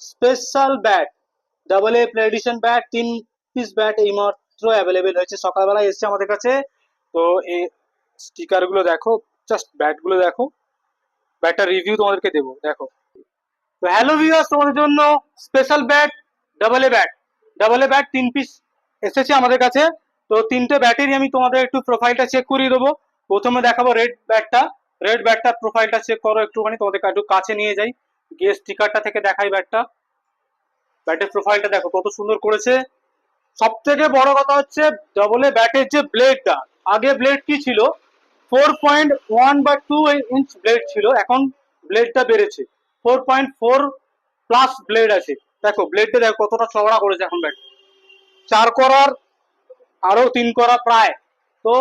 Special bat double A play edition bat তিন piece bat এই মাত্র অ্যাভেলেবেল হয়েছে। সকালবেলা এসছে আমাদের কাছে। তো এই স্টিকারগুলো দেখো জাস্ট ব্যাটগুলো দেখো। ব্যাটটার রিভিউ তোমাদেরকে দেবো, দেখো। তো হ্যালো ভিউয়ার্স তোমাদের জন্য special bat double A bat double A bat তিন পিস এসেছে আমাদের কাছে। তো তিনটে ব্যাটেরই আমি তোমাদের একটু প্রোফাইলটা চেক করিয়ে দেবো। প্রথমে দেখাবো রেড ব্যাটটা রেড ব্যাটটা প্রোফাইলটা চেক করো একটুখানি, তোমাদেরকে একটু কাছে নিয়ে যাই। গিয়ে স্টিকারটা থেকে দেখাই ব্যাটটা ব্যাটের প্রোফাইলটা দেখো, কত সুন্দর করেছে। সব থেকে বড় কথা হচ্ছে ডবলে ব্যাটের যে ব্লেডটা আগে ব্লেড কি ছিল? ফোর পয়েন্ট ওয়ান বা টু ইঞ্চ ব্লেড ছিল, এখন ব্লেডটা বেড়েছে। Four point four plus blade আছে। দেখো ব্লেডটা দেখো, কতটা চওড়া করেছে এখন ব্যাট চার করার আরও তিন করা প্রায়। তো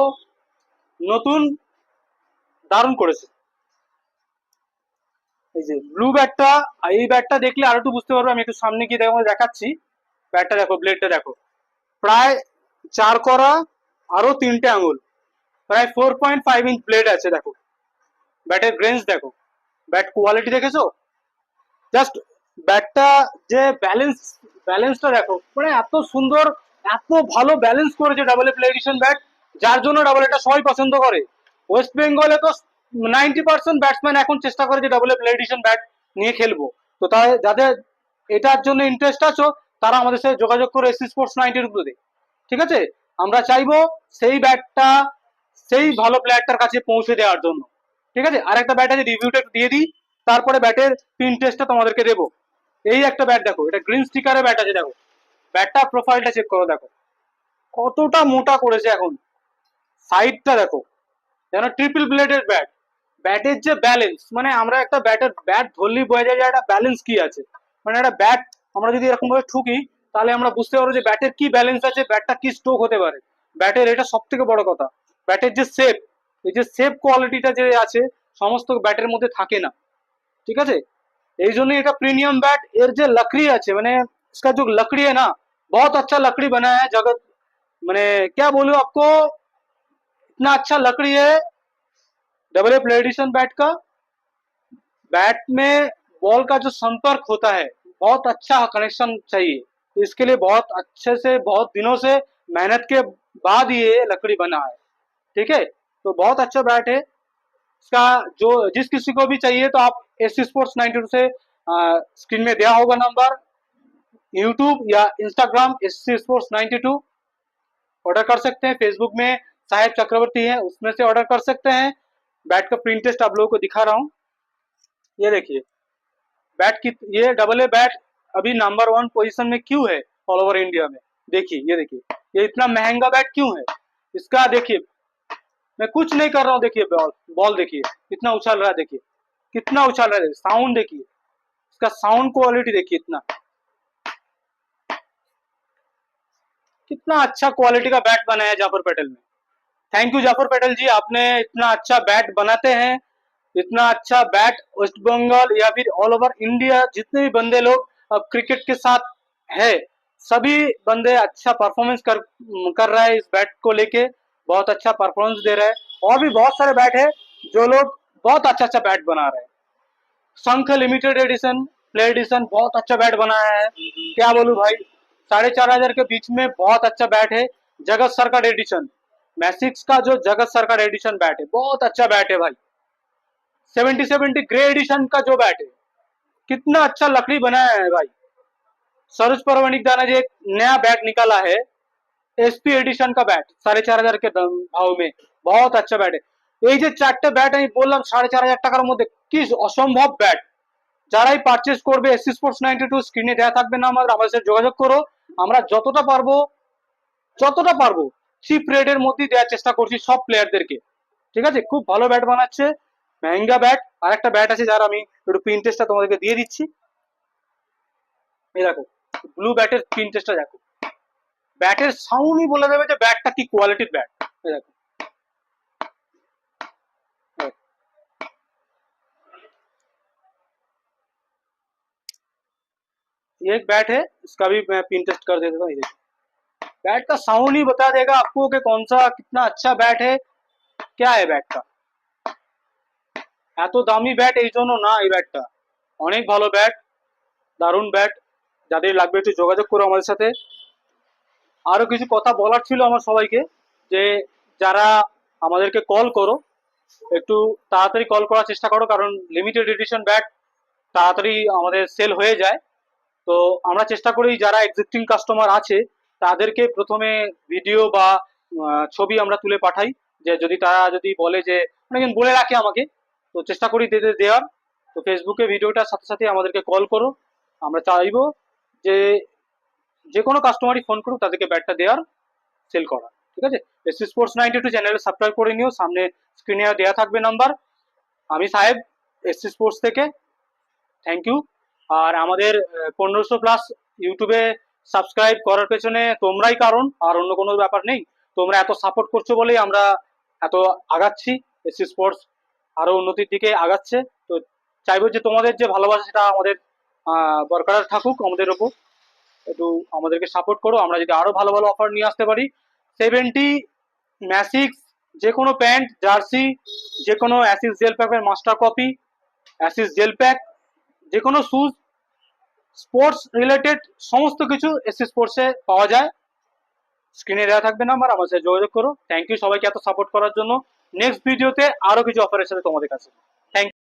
নতুন দারুণ করেছে। এই যে ব্লু ব্যাটটা এই ব্যাটটা দেখলে আরও একটু বুঝতে পারবে, আমি একটু সামনে গিয়ে দেখো, দেখাচ্ছি। ব্যাটটা দেখো ব্লেডটা দেখো। প্রায় চার করা, আরও তিনটে আঙুল। প্রায় four point five inch blade আছে, দেখো। ব্যাটের গ্রেন্স দেখো। ব্যাট কোয়ালিটি দেখেছ? জাস্ট ব্যাটটা যে ব্যালেন্স ব্যালেন্সটা দেখো মানে এত সুন্দর, এত ভালো ব্যালেন্স করেছে double A play edition bat যার জন্য ডাবল এটা সবাই পছন্দ করে। ওয়েস্ট বেঙ্গলে তো নাইনটি পার্সেন্ট ব্যাটসম্যান এখন চেষ্টা করে যে double A play edition bat নিয়ে খেলব। তো তাই যাদের এটার জন্য ইন্টারেস্ট আছো, তারা আমাদের সাথে যোগাযোগ করে এসি স্পোর্টস নাইনটির উপরে ঠিক আছে? আমরা চাইব সেই ব্যাটটা সেই ভালো প্লেয়ারটার কাছে পৌঁছে দেওয়ার জন্য। ঠিক আছে? আর একটা ব্যাট আছে রিভিউটা দিয়ে দিই। তারপরে ব্যাটের পিন টেস্টটা তোমাদেরকে দেবো। এই একটা ব্যাট দেখো, এটা গ্রিন স্টিকারের ব্যাট আছে, দেখো। ব্যাটটা প্রোফাইলটা চেক করো, দেখো। কতটা মোটা করেছে এখন। সাইডটা দেখো। যেন ট্রিপল ব্লেডের ব্যাট ব্যাটের যে ব্যালেন্স মানে আমরা একটা ব্যাটের ব্যাট ধরলেই বোঝা যায় যে একটা ব্যালেন্স কি আছে মানে একটা ব্যাট আমরা যদি এরকম ভাবে ঠুকি তাহলে আমরা বুঝতে পারবো যে ব্যাটের কি ব্যালেন্স আছে ব্যাটটা কি স্ট্রোক হতে পারে ব্যাটের এটা সব থেকে বড় কথা ব্যাটের যে সেপ এই যে সেপ কোয়ালিটিটা যে আছে সমস্ত ব্যাটের মধ্যে থাকে না ঠিক আছে এই জন্য এটা प्रीमियम बैट এর যে लकड़ी আছে মানে इसका जो लकड़ी है ना बहुत अच्छा लकड़ी बनाया है जगत मैंने क्या बोलूं आपको इतना अच्छा लकड़ी है डबल प्ले एडिशन बैट का बैट में बॉल का जो संपर्क होता है बहुत अच्छा कनेक्शन चाहिए। इसके लिए बहुत अच्छे से बहुत दिनों से मेहनत के बाद ये लकड़ी बना है। ठीक है? तो बहुत अच्छा बैट है। इसका जो जिस किसी को भी चाहिए तो आप एस स्पोर्ट्स नाइनटी से आ, स्क्रीन में दिया होगा नंबर यूट्यूब या Instagram S sports ninety two. Order कर सकते हैं। फेसबुक में साहेब चक्रवर्ती है उसमें से ऑर्डर कर सकते हैं। बैट का प्रिंट टेस्ट आप लोगों को दिखा रहा हूँ। ये देखिए। बैट की, ये डबल ए बैट अभी नंबर वन पोजीशन में क्यों है ऑल ओवर इंडिया में? देखिए, ये देखिए। ये इतना महँगा बैट क्यों है? इसका देखिए, मैं कुछ नहीं कर रहा हूँ, देखिए बॉल बॉल देखिए। कितना उछाल रहा है, देखिए। कितना उछाल रहा है साउंड देखिए। इसका साउंड क्वालिटी देखिए इतना। कितना अच्छा क्वालिटी का बैट बनाया जाफ़र पटेल ने। थैंक यू जाफ़र पटेल जी आपने इतना अच्छा बैट बनाते हैं इतना अच्छा बैट वेस्ट बंगाल या फिर ऑल ओवर इंडिया जितने भी बंदे लोग अब क्रिकेट के साथ है सभी बंदे अच्छा परफॉर्मेंस कर कर रहा है इस बैट को लेके बहुत अच्छा परफॉर्मेंस दे रहा है और भी बहुत सारे बैट है जो लोग बहुत अच्छा अच्छा बैट बना रहे हैं। शंख लिमिटेड एडिशन प्ले एडिशन बहुत अच्छा बैट बनाया है। क्या बोलूँ भाई? साढ़े चार हज़ार के बीच में बहुत अच्छा बैट है जगत सरकार एडिशन मैसिक्स का जो जगत सरकार एडिशन बैट है बहुत अच्छा बैट है भाई सेवेंटी सेवेंटी ग्रे एडिशन का जो बैट है कितना अच्छा लकड़ी बनाया है भाई सरोज परवणिक दाना जी एक नया बैट निकाला है एसपी एडिशन का बैट साढ़े चार हजार के दाम- भाव में बहुत अच्छा बैट है এই যে চারটে ব্যাট আমি বললাম সাড়ে চার হাজার টাকার মধ্যে কি অসম্ভব ব্যাট যারাই পারচেস করবে এসসি স্পোর্টস নাইনটি টু স্ক্রিনে দেওয়া থাকবে না আমাদের আমাদের সাথে যোগাযোগ করো আমরা যতটা পারবো যতটা পারবো চিপ রেটের মধ্যেই দেওয়ার চেষ্টা করছি সব প্লেয়ারদেরকে ঠিক আছে খুব ভালো ব্যাট বানাচ্ছে মেহেঙ্গা ব্যাট আর একটা ব্যাট আছে যার আমি একটু পিন টেস্টটা তোমাদেরকে দিয়ে দিচ্ছি এই দেখো ব্লু ব্যাটের পিন টেস্টটা দেখো ব্যাটের সাউন্ডই বলে দেবে যে ব্যাটটা কি কোয়ালিটির ব্যাট এই দেখো ये एक बैट है इसका भी मैं पिन टेस्ट कर देता हूँ ये देखिए। बैट का साउंड ही बता देगा आपको कि कौन सा कितना अच्छा बैट है क्या है बैट का এত দামি ব্যাট এই জন্য না এই ব্যাটটা অনেক ভালো ব্যাট দারুণ ব্যাট যাদের লাগবে একটু যোগাযোগ করো আমাদের সাথে আরো কিছু কথা বলার ছিল আমার সবাইকে যে যারা আমাদেরকে কল করো একটু তাড়াতাড়ি কল করার চেষ্টা করো কারণ লিমিটেড এডিশন ব্যাট তাড়াতাড়ি আমাদের সেল হয়ে যায় তো আমরা চেষ্টা করি যারা এক্সিস্টিং কাস্টমার আছে তাদেরকে প্রথমে ভিডিও বা ছবি আমরা তুলে পাঠাই। যে যদি তারা যদি বলে যে, অনেকজন বলে রাখে আমাকে, তো চেষ্টা করি দেওয়ার। তো ফেসবুকে ভিডিওটার সাথে সাথে আমাদেরকে কল করো। আমরা চাইব যে যে কোনো কাস্টমারই ফোন করুক, তাদেরকে ব্যাটটা দেওয়ার সেল করা ঠিক আছে? এসসি স্পোর্টস নাইনটি টু চ্যানেলে সাবস্ক্রাইব করে নিও। সামনে স্ক্রিনে দেওয়া থাকবে নাম্বার আমি সাহেব এসসি স্পোর্টস থেকে। থ্যাংক ইউ আর আমাদের পনেরোশো প্লাস ইউটিউবে সাবস্ক্রাইব করার পেছনে তোমরাই কারণ, আর অন্য কোনো ব্যাপার নেই। তোমরা এত সাপোর্ট করছ বলেই আমরা এত আগাচ্ছি এসসি স্পোর্টস আরও উন্নতির দিকে আগাচ্ছে। তো চাইব যে তোমাদের যে ভালোবাসা সেটা আমাদের বরকরার থাকুক, আমাদের ওপর। একটু আমাদেরকে সাপোর্ট করো, আমরা যদি আরও ভালো ভালো অফার নিয়ে আসতে পারি। সেভেন্টি ম্যাসিক্স যে কোনো প্যান্ট, জার্সি, যে কোনো অ্যাসিস জেল প্যাকের মাস্টার কপি অ্যাসিস জেল প্যাক যে কোনো শুজ স্পোর্টস রিলেটেড সমস্ত কিছু এসসি স্পোর্টসে পাওয়া যায়। স্ক্রিনে দেওয়া থাকবে নাম্বার আমার সাথে যোগাযোগ করো। থ্যাংক ইউ সবাইকে এত সাপোর্ট করার জন্য। নেক্সট ভিডিওতে আরও কিছু অফারের সাথে তোমাদের কাছে।